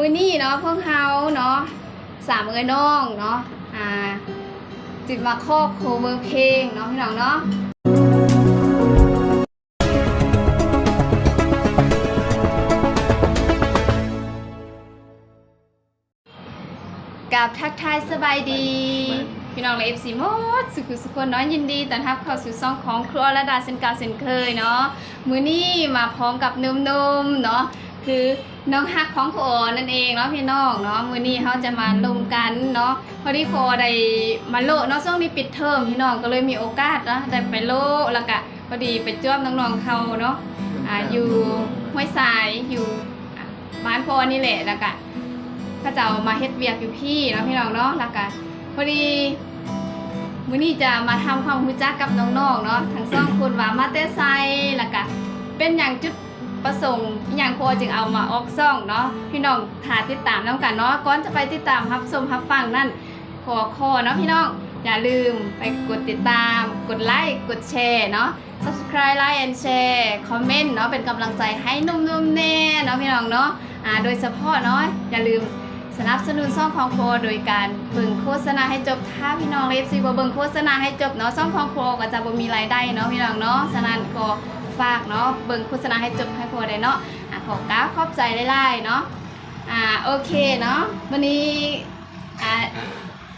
มือนี้เนาะพวกเฮาเนาะสามเอ้ยน้องเนาะอ่าจิตมาครอบโคเวอร์เพลงเนาะพี่น้องเนาะกับทักทายสบายดี พี่น้องและเอฟซีมดสุขุสุขคนเนาะยินดีต้อนรับเข้าสู่ซ่องของครัวระดาเซนกาเซนเคยเนาะมือนี้มาพร้อมกับนุ่มๆเนาะ คือน้องฮักของพ่อนั่นเองเนาะพี่น้องเนาะมื้อนี้เขาจะมาลงกันเนาะพอดีพอได้มาโลเนาะช่วงนี้ปิดเทอมพี่น้องก็เลยมีโอกาสเนาะได้ไปโลแล้วก็พอดีไปจ้วมน้องๆเขาเนาะอ่าอยู่ห้วยทรายอยู่บ้านพ่อนี่แหละแล้วก็เขาจะเอามาเฮ็ดเวียกอยู่พี่เนาะพี่น้องเนาะแล้วก็พอดีมื้อนี้จะมาทำความรู้จักกับน้องๆเนาะทั้งสองคนว่ามาแต่ไซแล้วก็เป็นอย่างจุด ประสงค์อย่างโคจึงเอามาออกซ่องเนาะพี่น้องถาติดตามน้ำกันเนาะก่อนจะไปติดตามรับชมรับฟังนั่นขอขอเนาะพี่น้องอย่าลืมไปกดติดตาม กดไลค์กดแชร์เนาะ subscribe like and share คอมเมนต์เนาะเป็นกำลังใจให้นุ่มๆแน่เนาะพี่น้องเนาะอ่าโดยเฉพาะเนาะอย่าลืมสนับสนุนซ่องของโคโดยการเบิ่งโฆษณาให้จบถ้าพี่น้องเลฟซีบ่เบิ่งโฆษณาให้จบเนาะซ่องของโคก็จะบ่มีรายได้เนาะพี่น้องเนาะฉะนั้นก็ ฝากเนาะเบิ่งโฆษณาให้จบให้โคได้เนาะอะขอกราบขอบใจหลายๆเนาะอ่าโอเคเนาะวันนี้อ่า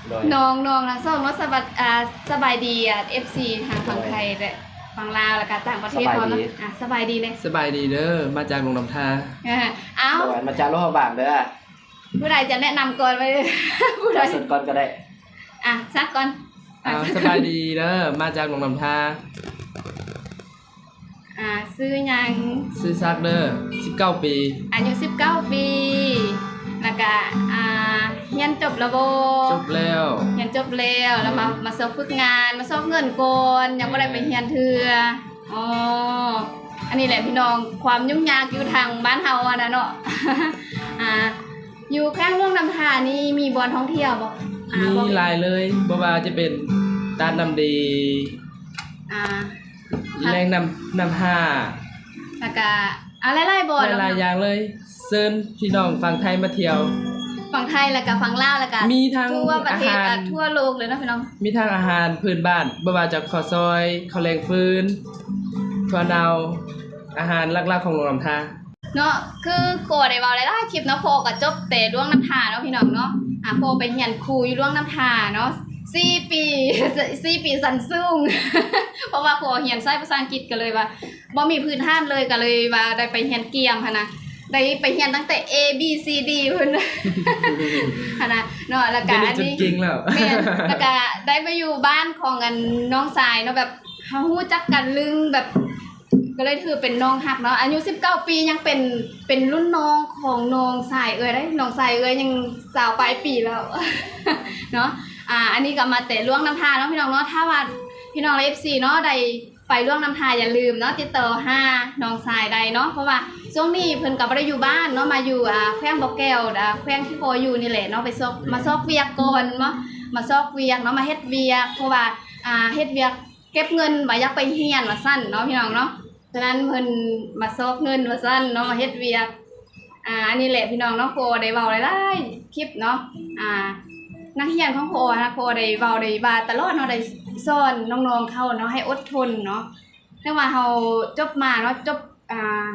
โดยน้องน้องทั้งสองเนาะสบายอ่าสบายดีอะ FC ทางฝั่งไทยและฝั่งลาวแล้วก็ต่างประเทศพร้อมเนาะอะสบายดีเลยสบายดีเด้อมาจากโรงน้ำทาอ่าเอ้าโดยมาจากโลหะบางเด้อผู้ใดจะแนะนำก่อนไปผู้ใดสุดก่อนก็ได้อะซักก่อนอ้าวสบายดีเด้อมาจากโรงน้ำทา อ่าซื้อหยัง ซื้อซักเด้อ19 ปี อายุ 19 ปี แล้วก็อ่าเรียนจบแล้วบ่จบแล้ว เรียนจบแล้วแล้วมามาสอบฝึกงานมาสอบเงินก่อนยังบ่ได้ไปเรียนเทื่ออ๋ออันนี้แหละพี่น้องความยุ่งยากอยู่ทางบ้านเฮาอะนะเนาะ อ่าอยู่ข้างเรื่องนำทานี่มีบอลท่องเที่ยวบ่อ่ามีบ่หลายเลยบ่ว่าจะเป็นด้านน้ำดี อ่า แรงน้ำน้ำห้าแล้วก็อะไรไล่บอลหลายๆอย่างเลยเซิญพี่น้องฝั่งไทยมาเที่ยว ฝั่งไทยแล้วก็ฝั่งลาวแล้วก็มีทั้งทั่วประเทศอาหารอะทั่วโลกเลยเนาะพี่น้อง มีทั้งอาหารพื้นบ้านบ่ว่าจะข้าวซอยข้าวแรงฟืนถั่วเนาอาหารหลักๆของโรงน้ำทาเนาะคือโกได้เว้าหลายๆคลิปเนาะโพก็จบแต่ดวงน้ำทาเนาะพี่น้องเนาะอะโพไปเรียนครูอยู่ดวงน้ำทาเนาะ สี่ปีสี่ปีสันซุ่งเพราะว่าโพเรียนใช้ภาษาอังกฤษก็เลยว่าบ่มีพื้นฐานเลยก็เลยว่าได้ไปเรียนเกียมหันนะได้ไปเรียนตั้งแต่ A B C D พุ่นหันนะเนาะแล้วก็เดี๋ยวนี้อันจนนี้จริงแล้วแม่นแล้วก็ได้ไปอยู่บ้านของอันน้องสายเนาะแบบเฮาฮู้จักกันลึงแบบก็เลยถือเป็นน้องหักเนาะอายุ 19 ปียังเป็นเป็นรุ่นน้องของน้องสายเอ้ยได้น้องสายเอ้ยยังสาวปลายปีแล้วเนาะ อ่าอันนี้ก็มาแต่ล่วงน้ำทาเนาะพี่น้องเนาะถ้าว่าพี่น้องเอฟซีเนาะใดไปล่วงน้ำทาอย่าลืมเนาะติดต่อห้าน้องสายใดเนาะเพราะว่าช่วงนี้เพิ่นก็บ่ได้อยู่บ้านเนาะมาอยู่อ่าแขวงบ่อแก้วอ่าแขวงที่พออยู่นี่แหละเนาะไปซอกมาซอกเวียกก่อนเนาะมาซอกเวียกเนาะมาเฮ็ดเวียกเพราะว่าอ่าเฮ็ดเวียกเก็บเงินไว้อยากไปเรียนว่าซั่นเนาะพี่น้องเนาะฉะนั้นเพิ่นมาซอกเงินว่าซั่นเนาะมาเฮ็ดเวียกอ่าอันนี้แหละพี่น้องเนาะโคได้เว้าหลายๆคลิปเนาะอ่า นักเรียนของโคนะโคได้เว้าได้ว่าตลอดเนาะได้สอนน้องๆเขาเนาะให้อดทนเนาะเนื่องว่าเฮาจบมาเนาะจบอ่า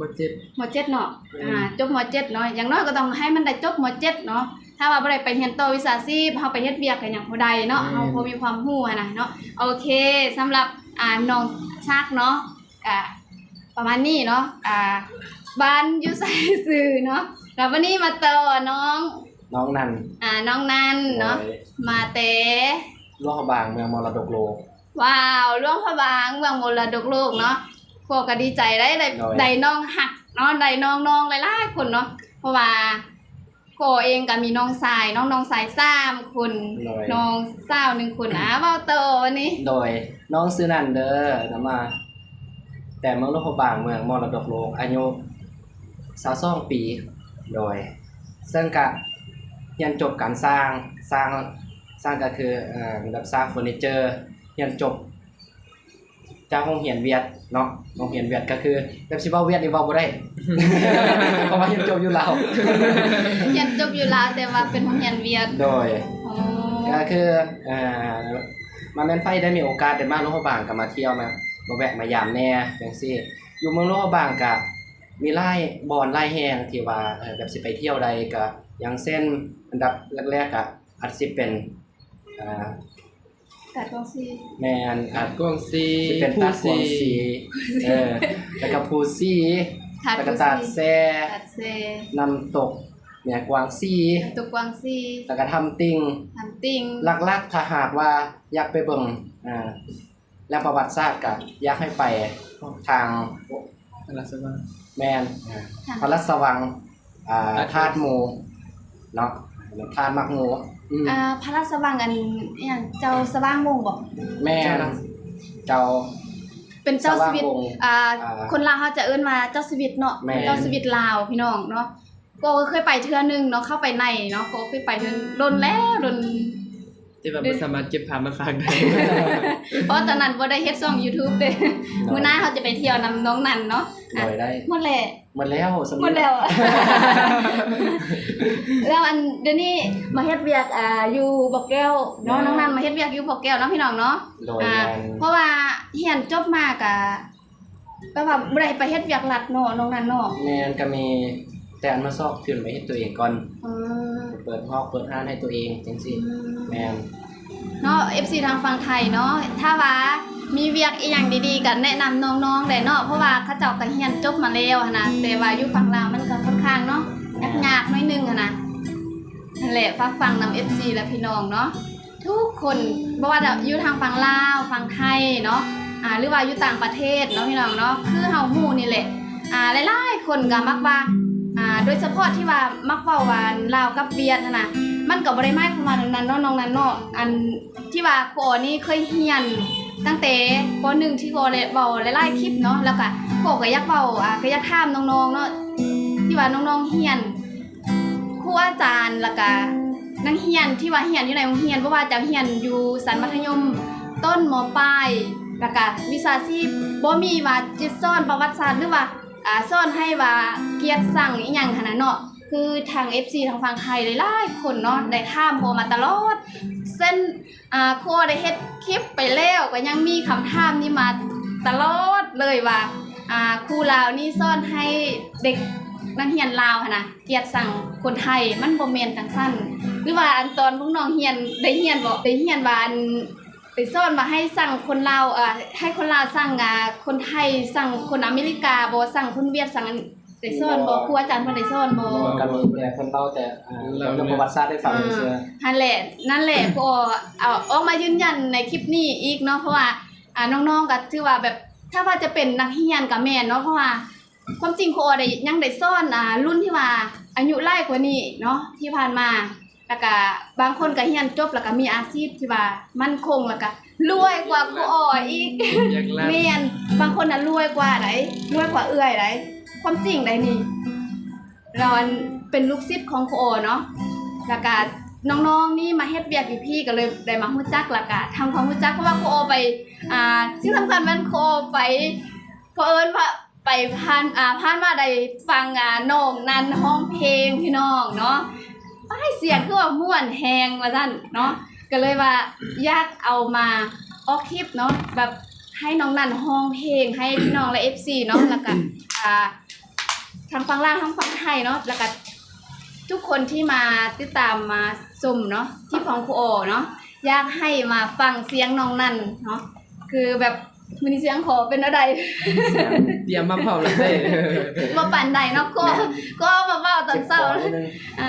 มาเจ็ดมเจ็ดเนาะอืมอ่าจบมเจ็ดเนาะอย่างน้อยก็ต้องให้มันได้จบมเจ็ดเนาะถ้าว่าบ่ได้ไปเรียนต่อวิชาชีพเฮาไปเฮ็ดเวียกก็หยังบ่ได้เนาะเฮาบ่มีความรู้อะนะเนาะโอเคสำหรับอ่าน้องชักเนาะก็ประมาณนี้เนาะอ่าบ้านอยู่ไสซื่อเนาะแล้ววันนี้มาต่อน้อง น้องนันอ่าน้องนันเนาะโดยมาเตโลหะบางเมืองมรดกโลก ว้าวหลวงพระบางเมืองมรดกโลกเนาะพวกก็ดีใจได้ได้โดยได้น้องหักเนาะได้น้องน้องหลายๆคนเนาะเพราะว่าโกเองก็มีน้องชายน้องน้องชายสามคนโดยน้องสาวหนึ่งคนอะเว้าโตวันนี้ โดยน้องซื้อนันเด้อนะมา แต่เมืองโลหะบางเมืองมรดกโลกอายุ22ปี โดยซึ่งกะ เรียนจบการสร้างสร้างสร้างก็คือเอ่อแบบสร้างเฟอร์นิเจอร์เรียนจบ จากโรงเรียนเวียดเนาะโรงเรียนเวียดก็คือแบบสิเว้าเวียดนี่เว้าบ่ได้ เพราะว่ายังจบอยู่ลาวเรียนจบอยู่ลาวแต่ว่าเป็นโรงเรียนเวียดโดย อ๋อก็คือเอ่อมาแม่นไฟได้มีโอกาสได้มาโลกบางก็มาเที่ยวมามาแวะมายามแหน่จังซี่ อยู่เมืองโลกบางก็มีหลายบ่อนหลายแห่งที่ว่าเอ่อแบบสิไปเที่ยวใดก็อย่างเช่น อันดับแรกๆก็อาจสิเป็นอ่าตัดกองซีแม่นอาจกวางซีสิเป็นผู้ตาดกวางสีเออแล้วก็ภูซีตัดแล้วกก็องตาดซีแซ่ตัดเซน้ำตกเนี่ยกวางซีตุกกวางซีแล้วก็ทำติงทำติงหลักๆถ้าหากว่าอยากไปเบิ่งอ่าแล้วประวัติศาสตร์ก็อยากให้ไปทางอะไรสักว่าแมนอ่าพระราชสวังอ่าธาตุหมู่เนาะ ธาตุมักหมู่อืมอ่าพระราชวังอันอหย่างเจ้าสว่างวงศ์บ่แม่นเจ้า เป็นเจ้าสวิตสว่างวงศ์อ่าอ่าคนลาวเขาจะเอิ้นว่าเจ้าสวิตเนาะแม่น เจ้าสวิตลาวพี่น้องเนาะก็เคยไปเทื่อนึงเนาะเข้าไปในเนาะก็เคยไปเทื่อโดนแล้วโดน ที่แบบบ่สามารถเก็บภาพมาฝากได้ เพราะตอนนั้นบ่ได้เฮ็ดช่อง YouTube เด้มื้อหน้าเขาจะไปเที่ยวนำน้องนันเนาะโดอะยได้หมดแล้วหมดแล้วสำหมดแล้วแล้วอันเดี๋ยวนี้มาเฮ็ดเวียกอ่าอยู่บ่อแก้วเนาะน้องนันมาเฮ็ดเวียกอยู่บ่อแก้วเนาะพี่น้องเนาะโดยอ่าแม่นเพราะว่าเรียนจบมากะแปลว่าบ่ได้ไปเฮ็ดเวียกรัฐเนาะน้องนันเนาะ แม่นก็มี แต่อันมาสอบขึ้นไปเฮ็ดตัวเองก่อนอืมเปิดฮอกเปิดห้านให้ตัวเองจังซี่แม่นเนาะ FC ทางฝั่งไทยเนาะถ้าว่ามีเวียกอีหยังดีๆก็แนะนำน้องๆได้เนาะเพราะว่าเขาเจ้าก็เรียนจบมาแล้วหันนะแต่ว่าอยู่ฝั่งลาวมันก็ค่อนข้างเนาะยากๆหน่อยนึงหันนะนั่นแหละฝากฟังนำ FC และพี่น้องเนาะทุกคนบ่ว่าจะอยู่ทางฝั่งลาวฝั่งไทยเนาะอ่าหรือว่าอยู่ต่างประเทศเนาะพี่น้องเนาะคือเฮาฮู้นี่แหละอ่าหลายๆคนก็มักว่า อ่าโดยเฉพาะที่ว่ามักเว้าว่าลาวกับเวียดหั้นนะมันก็บ่ได้หมายความว่านั้นเนาะน้องนั้นเนาะอันที่ว่าโคนี่เคยเรียน ตั้งแต่ปหนึ่งที่โกเลยเว้าหลายๆคลิปเนาะแล้วก็โกก็อยากเว้าอ่าก็อยากถามน้องๆเนาะที่ว่าน้องๆเรียนครูอาจารย์แล้วก็นักเรียนที่ว่าเรียนอยู่ในโรงเรียนบ่ว่าจะเรียนอยู่สันมัธยมต้นมปลายแล้วก็วิชาชีพบ่มีว่าจิตซ่อนประวัติศาสตร์หรือว่า อ่าซ่อนให้ว่าเกียรติสั่งอีหยังหั่นน่ะเนาะคือทาง FC ทางฝั่งไทยหลายๆคนเนาะได้ถามโมมาตลอด เส้นอ่าครัวได้เฮ็ดคลิปไปแล้วก็ยังมีคำถามนี้มาตลอดเลยว่าอ่าครูลาวนี่ซ่อนให้เด็กนักเรียนลาวหั่นนะเกียดสั่งคนไทยมันบ่แม่นจังซั่นหรือว่าอันตอนพวกน้องเรียนได้เรียนบ่ได้เรียนว่าอัน ไปซ่อนมาให้สั่งคนลาวอ่าให้คนลาวสั่งอ่าคนไทยสั่งคนอเมริกาบ่สั่งคนเวียดสั่งอันได้ซ่อนบ่ครูอาจารย์เพิ่นได้ซ่อนบ่ก็มีแต่คนเล่าแต่อ่าเรื่องประวัติศาสตร์ได้ฟังเชื่อนั่นแหละนั่นแหละพอเอาออกมายืนยันในคลิปนี้อีกเนาะเพราะว่าอ่าน้องๆก็ถือว่าแบบถ้าว่าจะเป็นนักเรียนกับแม่นเนาะเพราะว่าความจริงโคได้ยังได้ซ่อนอ่ารุ่นที่ว่าอายุไล่กว่านี้เนาะที่ผ่านมา แล้วก็บางคนก็เรียนจบแล้วก็มีอาชีพที่ว่ามั่นคงแล้วก็รวยกว่าครูอ้ออีกอยากรับแม่นบางคนน่ะรวยกว่าไดรวยกว่าเอื้อยไดความจริงไดนี่เราอันเป็นลูกศิษย์ของครูอ้อเนาะแล้วก็น้องๆนี่มาเฮ็ดเวียกอยู่พี่ก็เลยได้มาฮู้จักแล้วก็ทำความรู้จักเพราะว่าครูอ้อไปอ่าสิ่งสำคัญมันครูอ้อไปเผอิญว่าไปผ่านอ่าผ่านมาได้ฟังอ่าน้องนันห้องเพลงพี่น้องเนาะ ป้ายเสียงคือว่าม่วนแฮงว่าซั่นเนาะก็เลยว่าอยากเอามาออกคลิปเนาะแบบให้น้องนันห้องเพลงให้พี่น้องและ FC เนาะแล้วก็อ่าทางฝั่งลาวทางฝั่งไทยเนาะแล้วก็ทุกคนที่มาติดตามมาชมเนาะที่พองครูโอเนาะอยากให้มาฟังเสียงน้องนันเนาะคือแบบมินิเสียงขอเป็นอะไรเตรียมมาพร้อมแล้วเด้มาปั่นใดเนาะก็ก็มาเว้าตอนเช้าจ็บคนิดนึงอะ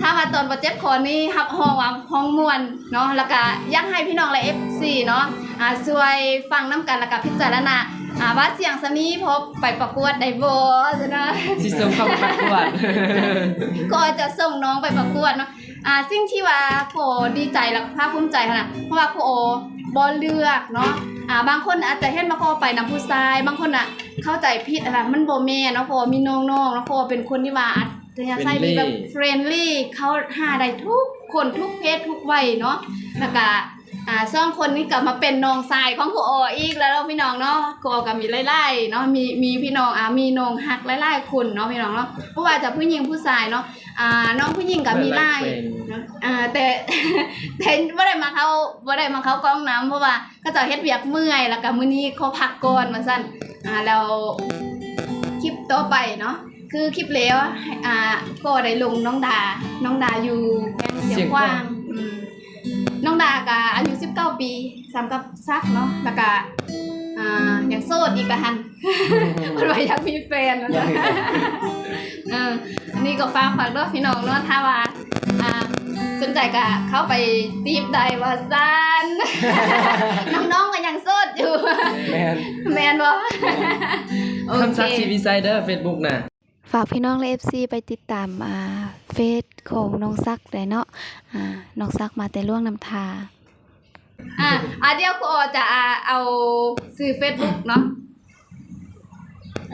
ถ้ามาตอนประเจ็บคอนี่ฮับห้องว่าห้องมวนเนาะแล้วก็อยากให้พี่น้องและ FC เนาะอ่าช่วยฟังน้ำกันแล้วก็พิจารณาอ่าว่าเสียงสนี้พบไปประกวดได้บ่ซะนะ สิส่งเข้าประกวด ก็จะส่งน้องไปประกวดเนาะ อ่าสิ่งที่ว่าโคดีใจและภาคภูมิใจขนาดเพราะว่าโคบ่เลือกเนาะ อ่า บางคนอาจจะเห็นว่าโคไปนำผู้ชาย บางคนอะเข้าใจผิดอะไรมันบ่แม่นเนาะโคมีน้องๆเนาะโคเป็นคนที่ว่าอั ธยาศัยดีแบบเฟรนลี่เขาหาได้ทุกคนทุกเพศทุกวัยเนาะแล้วก็อ่าสองคนนี้กลับมาเป็นน้องชายของครูอออีกแล้วเนาะพี่น้องเนาะครูออก็มีไล่ๆเนาะมีมีพี่น้องอ่ามีน้องหักไล่ๆคนเนาะพี่น้องเนาะเพราะว่าจะผู้หญิงผู้ชายเนาะอ่าน้องผู้หญิงก็มีไล่เนอะอ่าแต่แต่บ่ได้มาเขาบ่ได้มาเขากล้องน้ำเพราะว่าก็จะเฮ็ดเวียกเมื่อยแล้วก็มื้อนี้เขาพักก่อนว่าซั่นอ่าแล้วคลิปต่อไปเนาะ คือคลิปแล้วอ่าก็ได้ลงน้องดา น้องดาอยู่แพงเสียงกว้างอืมน้องดาก็อายุ19 ปีสามกับซักเนาะแล้วก็อ่ายังโสดอีกกะหันเพิ่นว่าอยากมีแฟนว่ายังซั่นเอออันนี้ก็ฝากฝากด้วยพี่น้องเนาะถ้าว่าอ่าสนใจก็เข้าไปตีบได้ว่าซันน้องๆก็ยังโสดอยู่ แม่นแมนบ่โอคำเคซักซีวีไซเดอร์เฟซบุ๊กน่ะ ฝากพี่น้องและ FC ไปติดตามอ่าเฟซของน้องซักได้เนาะอ่าน้องซักมาแต่ล่วงน้ำทาอะอะเดี๋ยวครูออจะอ่าเอาซื้อ Facebook เนาะ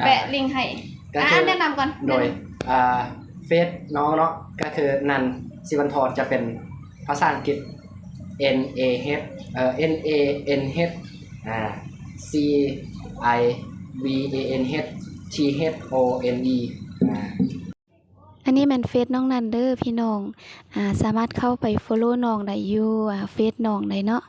แปะลิงก์ให้ก็อะคือแนะนำก่อนโดยอ่าเฟซน้องเนาะก็คือนันสิวันทรจะเป็นภาษาอังกฤษ N A H เอ่อ N A N H อ่า C I V A N H T H O N E อ่าอั นนี้แมันเฟซน้องนันเดอร์พี่น้องอ่าสามารถเข้าไป follow น้องได้อยู่อ่าเฟซน้องได้เนาะ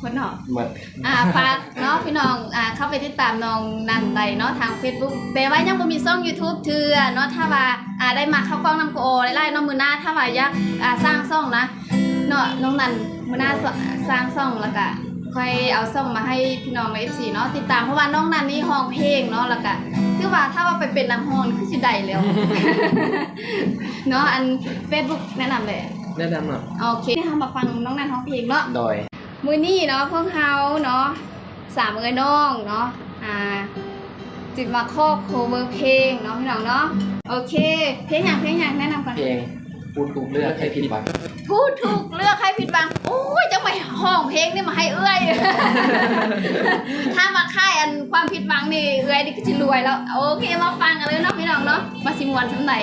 คนเนาะหมดอ่าฝากเนาะพี่น้องอ่าเข้าไปติดตามน้องนันได้เนาะทาง Facebook แต่ว่ายังบ่มีช่อง YouTube เทื่อเนาะถ้าว่าอ่าได้มาเข้ากล้องนำโกโอไล่ๆเนาะมื้อหน้าถ้าว่าอยากอ่าสร้างช่องนะเนาะน้องนันมื้อหน้าสสร้างช่องแล้วก็ค่อยเอาช่องมาให้พี่น้องใน FC เนาะติดตามเพราะว่าน้องนันนี่ร้องเพลงเนาะแล้วก็ คือว่าถ้าว่าไปเป็นนักฮ้อนคือสิได้แล้ว เนาะอัน Facebook แนะนำเลย แนะนำหน่อยโอเคเฮามาฟังน้องนันร้องเพลงเนาะ โดย มือนี่เนาะพวกเฮาเนาะสามเอ้ยน้องเนาะอ่าจิตมาครอบโคเวอร์เพลงเนาะพี่น้องเนาะโอเค เพลงอย่างเพลงอย่างแนะนำก่อนเพลง พูดถูกเลือกให้ผิดหวังพูดถูกเลือกให้ผิดบังโอ้ยจะไม่ห้องเพลงนี่มาให้เอื้อย ถ้ามาค่ายอันความผิดหวังนี่เอื้อยนี่ก็จะรวยแล้ว โอเคมาฟังกันเลยเนาะพี่น้องเนาะมาสิมวนสำไหน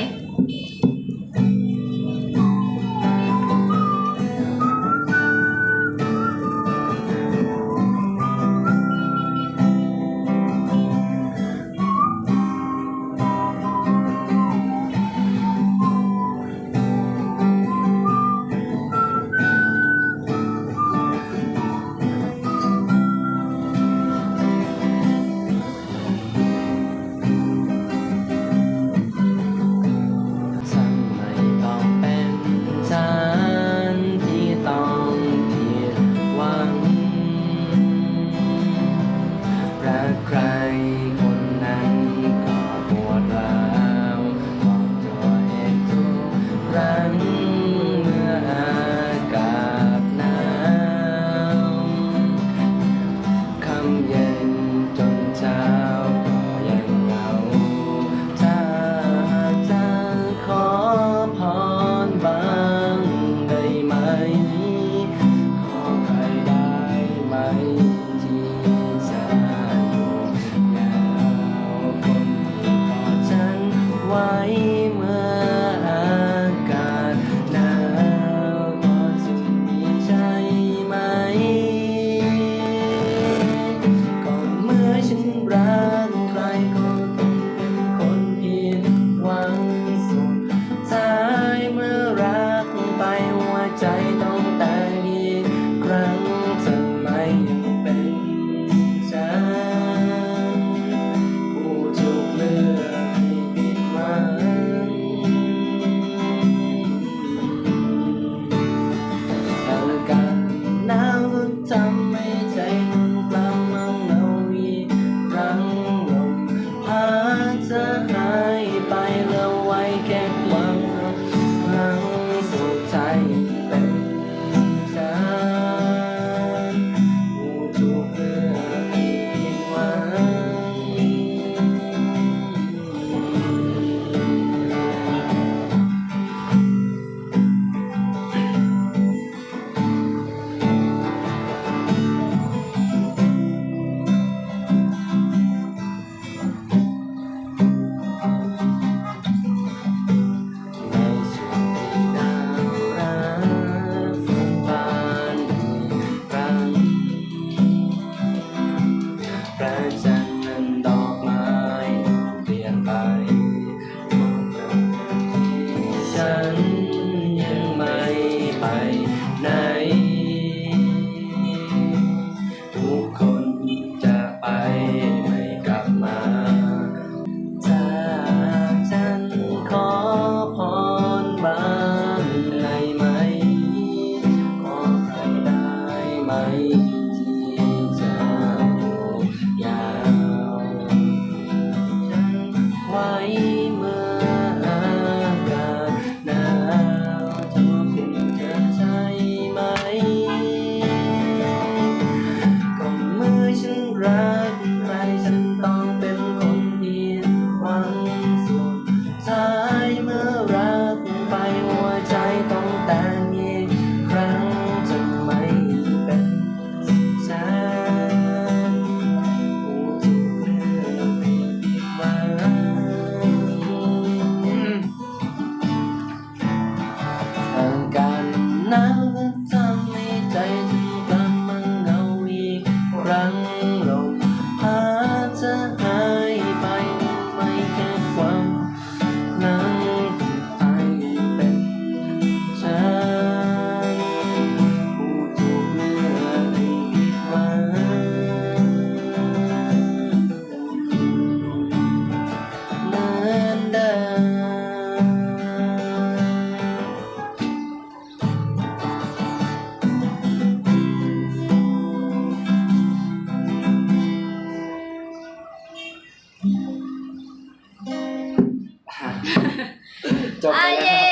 จบไปอาแล้วเย่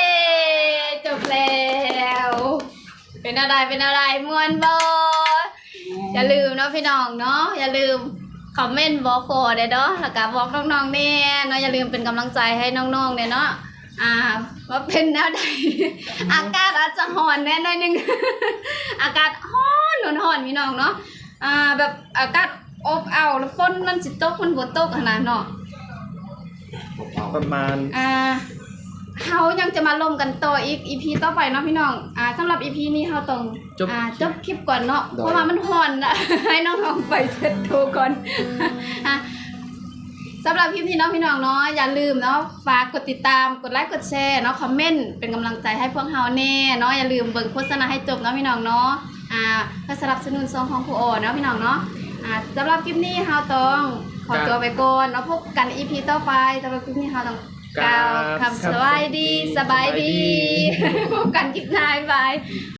จบแล้ว เป็นอะไรเป็นอะไรมวนบออย่าลืมเนาะพี่น้องเนาะอย่าลืมคอมเมนต์บอกโคเด้อเนาะแล้วก็บอกน้องๆเนี่ยเนาะอย่าลืมเป็นกำลังใจให้น้องๆเนี่ยเนาะอ่าว่าเป็นแนวใด อากาศอาจจะร้อนแน่หน่อยหนึง อากาศร้อนร้อนๆพี่น้องเนาะอ่าแบบอากาศอบอ้าวแล้วฝนมันสิตกมันบ่ตกขนาดเนาะ ประมาณ อ่า เฮายังจะมาลงกันต่ออีก EP ต่อไปเนาะพี่น้องอ่าสำหรับ EP นี้เฮาต้องจบ อ่าจบคลิปก่อนเนาะเพราะว่ามันฮ้อนนะ ให้น้องๆไปเช็ดตัวก่อนอะสำหรับคลิปนี้เนาะพี่น้องเนาะอย่าลืมเนาะฝากกดติดตามกดไลค์กดแชร์เนาะคอมเมนต์เป็นกำลังใจให้พวกเฮาแน่เนาะอย่าลืมเบิ่งโฆษณาให้จบเนาะพี่น้องเนาะอ่าเพื่อสนับสนุนซองของครูโอเนาะพี่น้องเนาะอ่าสำหรับคลิปนี้เฮาต้องขอตัวไปก่อนเนาะพบกัน EP ต่อไปสำหรับคลิปนี้เฮาต้อง กล่าวคำสบายดีสบายดี พบกันคลิปหน้าบ๊ายบาย